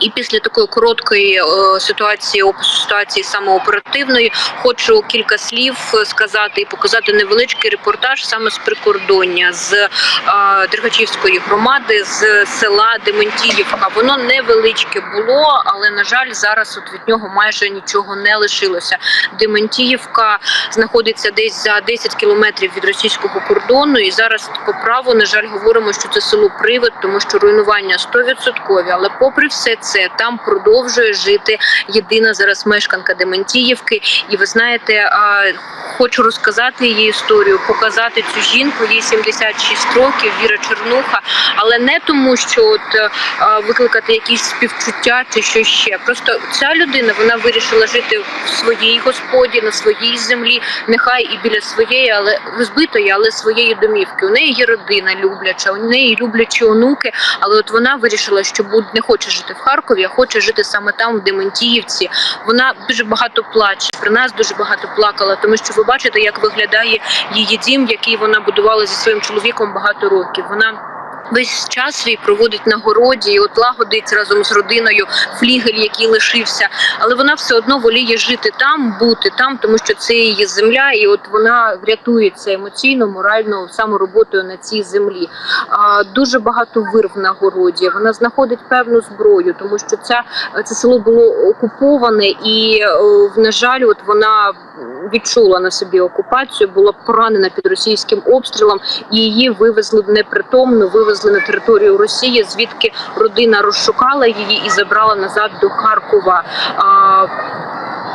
І після такої короткої е, ситуації ситуації саме оперативної, хочу кілька слів сказати і показати невеличкий репортаж саме з прикордоння з е, Дергачівської громади, з села Дементіївка. Воно невеличке було, але на жаль, зараз от від нього майже нічого не лишилося. Дементіївка знаходиться десь за 10 кілометрів від російського кордону. І зараз по праву, на жаль, говоримо, що це село Привид, тому що руйнування 100%. Але попри все це, там продовжує жити єдина зараз мешканка Дементіївки. І ви знаєте, хочу розказати її історію, показати цю жінку. Їй 76 років, Віра Чернуха, але не тому, що от е, викликати якісь співчуття чи що ще. Просто ця людина вона вирішила жити в своїй господі, на своїй землі, нехай і біля своєї, але розбитої, але своєї домівки. У неї є родина любляча, у неї люблячі онуки. Але от вона вирішила, що не хоче жити в Харкові, а хоче жити саме там, в Дементіївці. Вона дуже багато плаче. При нас дуже багато плакала, тому що ви бачите, як виглядає її дім, який вона будувала зі своїм чоловіком багато років. Вона Весь час свій проводить на городі, і от лагодить разом з родиною флігель, який лишився. Але вона все одно воліє жити там, бути там, тому що це її земля, і от вона врятується емоційно, морально саме роботою на цій землі. А, дуже багато вирв на городі. Вона знаходить певну зброю, тому що ця це село було окуповане, і е, на жаль, от вона відчула на собі окупацію, була поранена під російським обстрілом, її вивезли в непритомну, вивезли на територію Росії, звідки родина розшукала її і забрала назад до Харкова.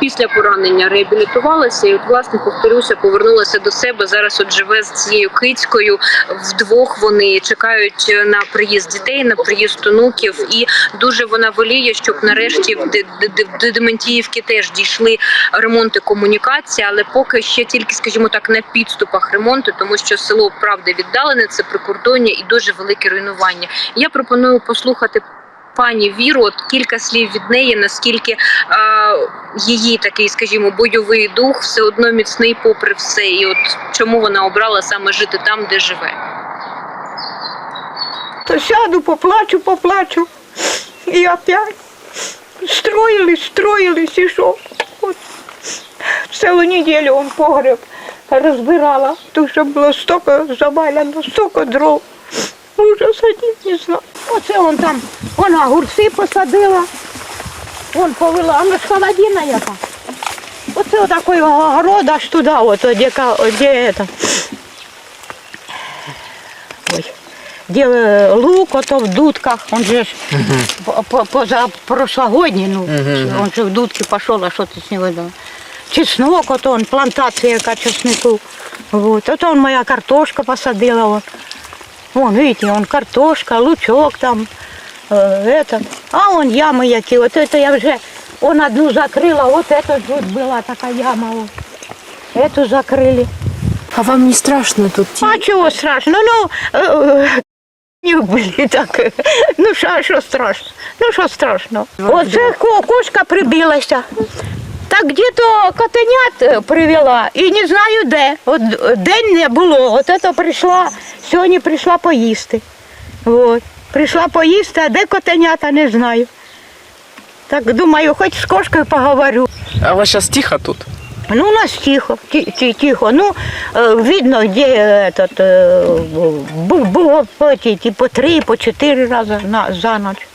Після поранення реабілітувалася і, от, власне, повторюся, повернулася до себе. Зараз от живе з цією кицькою. Вдвох вони чекають на приїзд дітей, на приїзд онуків, і дуже вона воліє, щоб нарешті в Дементіївки теж дійшли ремонти комунікації, але поки ще тільки, скажімо так, на підступах ремонту, тому що село правда віддалене, це прикордоння і дуже велике руйнування. Я пропоную послухати. Пані Віру, от кілька слів від неї, наскільки е, її такий, скажімо, бойовий дух все одно міцний, попри все, і от чому вона обрала саме жити там, де живе. То сяду, поплачу, поплачу. І опять строїлись, строїлись, і що? От. Цілу неділю он погреб розбирала, тому що було стільки завалено, стільки дров. Ужас один не знаю. Оце он там, вона огурці посадила, вон повела, а ну ж холодина яка. Оце отакий огород аж туди, от, де, де это, Ой. Де е, лук, ото в дудках, он же ж поза прошлогодній, ну, он же в дудки пішов, а що ти з нього дав? Чеснок, ото он, плантація яка чеснику. Вот. Ото он моя картошка посадила. Вот. Вон, видите, он картошка, лучок там, э, это. А вон ями які. От это я вже, он одну закрила, вот это вот была такая яма. Вот. Эту закрыли. А вам не страшно тут? А чого страшно? Ну, е, не вбили так. Ну, що, що страшно? Ну, що страшно? Оце ко- кошка прибилася. Так где-то котенят е, привела і не знаю де. От день не було. От це прийшла, сьогодні прийшла поїсти. От. Прийшла поїсти, а де котенята, не знаю. Так думаю, хоч з кошкою поговорю. А у вас сейчас тихо тут? Ну, у нас тихо, ти- ти- тихо. Ну, э, видно, где этот, э, бу- было по, эти, типа три, по четыре раза на, за ночь.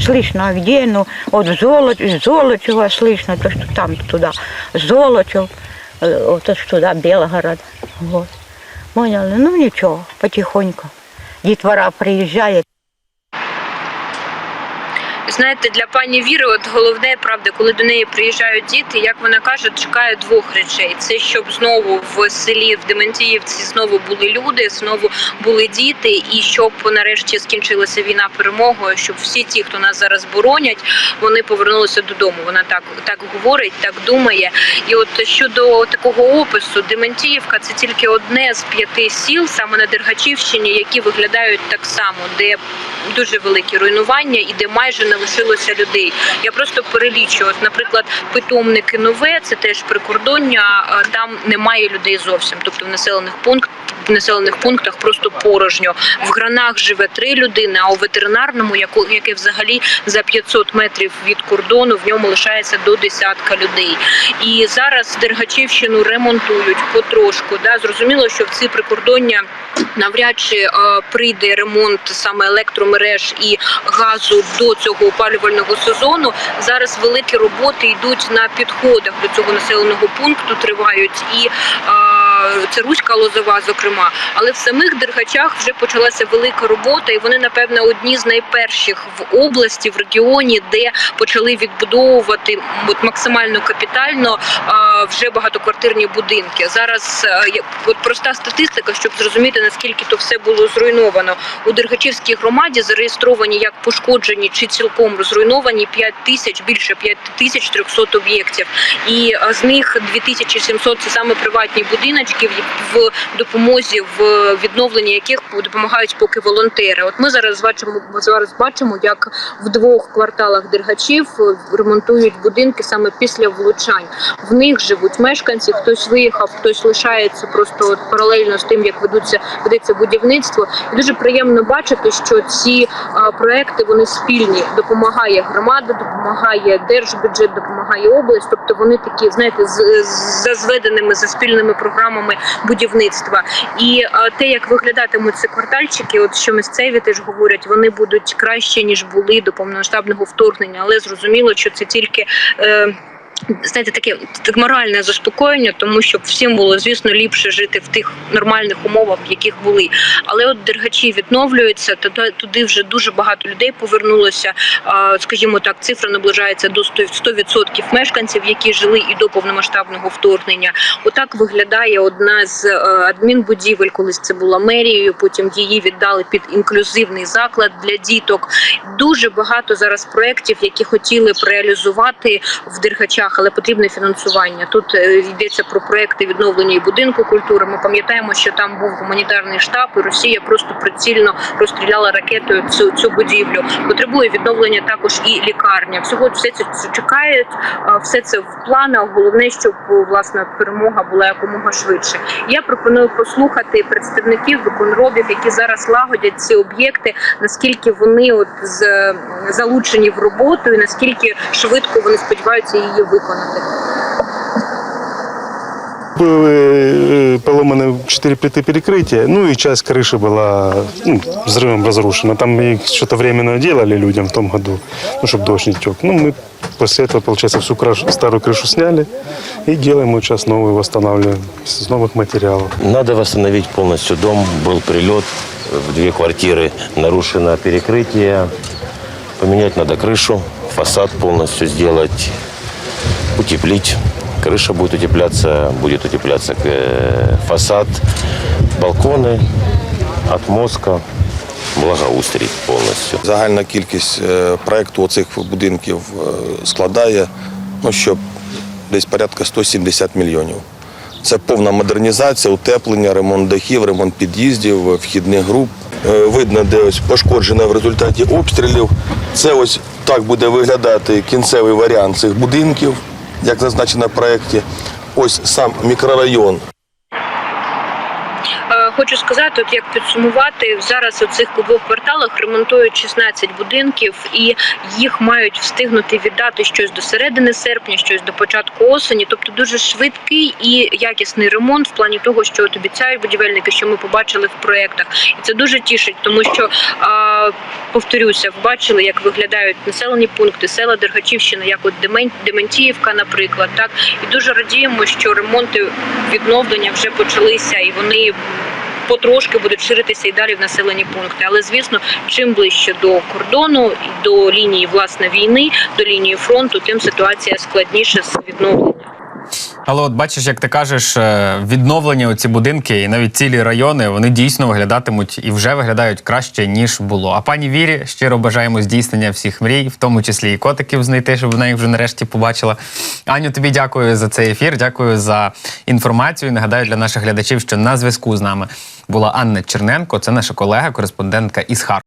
Слышно, а где, ну, вот Золот, Золочева слышно, то, что там туда, Золочев, э, вот то, что туда, Белгород. Вот. Поняли? Ну, ничего, потихоньку. Детвора приезжает. Знаєте, для пані Віри, от головне правда, коли до неї приїжджають діти, як вона каже, чекає двох речей: це щоб знову в селі в Дементіївці знову були люди, знову були діти, і щоб нарешті скінчилася війна перемогою, щоб всі ті, хто нас зараз боронять, вони повернулися додому. Вона так так говорить, так думає. І от щодо такого опису, Дементіївка це тільки одне з п'яти сіл, саме на Дергачівщині, які виглядають так само, де дуже великі руйнування і де майже не не лишилося людей. Я просто перелічую. От, наприклад, питомники нове, це теж прикордоння. Там немає людей зовсім. Тобто в населених пунктах в населених пунктах просто порожньо. В гранах живе три людини, а у ветеринарному, яке взагалі за 500 метрів від кордону, в ньому лишається до десятка людей. І зараз Дергачівщину ремонтують потрошку. Да, зрозуміло, що в ці прикордоння. Навряд чи прийде ремонт саме електромереж і газу до цього опалювального сезону. Зараз великі роботи йдуть на підходах до цього населеного пункту, тривають і е, це Руська Лозова, зокрема. Але в самих Дергачах вже почалася велика робота, і вони, напевно, одні з найперших в області, в регіоні, де почали відбудовувати от, максимально капітально вже багатоквартирні будинки. Зараз е, от проста статистика, щоб зрозуміти наскільки то все було зруйновано. У Дергачівській громаді зареєстровані як пошкоджені чи цілком зруйновані 5 тисяч більше 5300 об'єктів, і з них 2700 – це саме приватні будиночки, в- в допомозі в відновленні яких допомагають поки волонтери. От ми зараз бачимо зараз бачимо, як в двох кварталах Дергачів ремонтують будинки саме після влучань. В них живуть мешканці, хтось виїхав, хтось лишається просто паралельно з тим, як ведуться ведеться будівництво. І дуже приємно бачити, що ці проекти вони спільні. Допомагає громада, допомагає держбюджет, допомагає область. Тобто вони такі, знаєте, з- за зведеними за спільними програмами будівництва. І те, як виглядатимуть ці квартальчики, от що місцеві теж говорять, вони будуть краще ніж були до повномасштабного вторгнення, але зрозуміло, що це тільки. Е, Знаєте, таке так, моральне заспокоєння, тому що всім було, звісно, ліпше жити в тих нормальних умовах, в яких були. Але от дергачі відновлюються, туди, туди вже дуже багато людей повернулося. Скажімо так, цифра наближається до 100% 100% мешканців, які жили і до повномасштабного вторгнення. Отак виглядає одна з е, адмінбудівель, колись це була мерією. Потім її віддали під інклюзивний заклад для діток. Дуже багато зараз проєктів, які хотіли б реалізувати в Дергачах, але потрібне фінансування. Тут е, йдеться про проекти відновлення і будинку культури. Ми пам'ятаємо, що там був гуманітарний штаб, і Росія просто прицільно розстріляла ракетою цю цю будівлю. Потребує відновлення також і лікарня. Всього все це чекають, все це в планах. Головне, щоб власне перемога була якомога швидше. Я пропоную послухати представників виконробів, які зараз лагодять ці об'єкти, наскільки вони от з залучені в роботу, і наскільки швидко вони сподіваються її виконати. Были поломаны четыре плиты перекрытия, ну и часть крыши была ну, взрывом разрушена. Там и что-то временно делали людям в том году, ну, чтобы дождь не тек. Ну, мы после этого, получается, всю краш- старую крышу сняли и делаем вот сейчас новую, восстанавливаем с новых материалов. Надо восстановить полностью дом. Был прилет в две квартиры, нарушено перекрытие. Поменять надо крышу, фасад полностью сделать, утеплить. Крыша будет утепляться, будет утепляться э, фасад, балконы, отмостка, благоустрій повністю. Загальна кількість е, проекту оцих будинків е, складає ну, що десь порядка 170 мільйонів. Це повна модернізація, утеплення, ремонт дахів, ремонт під'їздів, вхідних груп. Е, Видно, де ось пошкоджене в результаті обстрілів. Це ось так буде виглядати кінцевий варіант цих будинків, як зазначено в проєкті. Ось сам мікрорайон Хочу сказати, от як підсумувати зараз у цих двох кварталах ремонтують 16 будинків, і їх мають встигнути віддати щось до середини серпня, щось до початку осені. Тобто дуже швидкий і якісний ремонт в плані того, що от обіцяють будівельники, що ми побачили в проєктах. І це дуже тішить, тому що а, повторюся, бачили, як виглядають населені пункти, села Дергачівщини, як от Демен- Дементіївка, наприклад, так і дуже радіємо, що ремонти відновлення вже почалися, і вони потрошки будуть ширитися і далі в населені пункти. Але звісно, чим ближче до кордону до лінії власне війни, до лінії фронту, тим ситуація складніша з відновленням. Але от бачиш, як ти кажеш, е, відновлення оці будинки і навіть цілі райони вони дійсно виглядатимуть і вже виглядають краще ніж було. А пані Вірі щиро бажаємо здійснення всіх мрій, в тому числі і котиків знайти, щоб вона їх вже нарешті побачила. Аню, тобі дякую за цей ефір. Дякую за інформацію. Нагадаю для наших глядачів, що на зв'язку з нами була Анна Черненко. Це наша колега, кореспондентка із Харкова.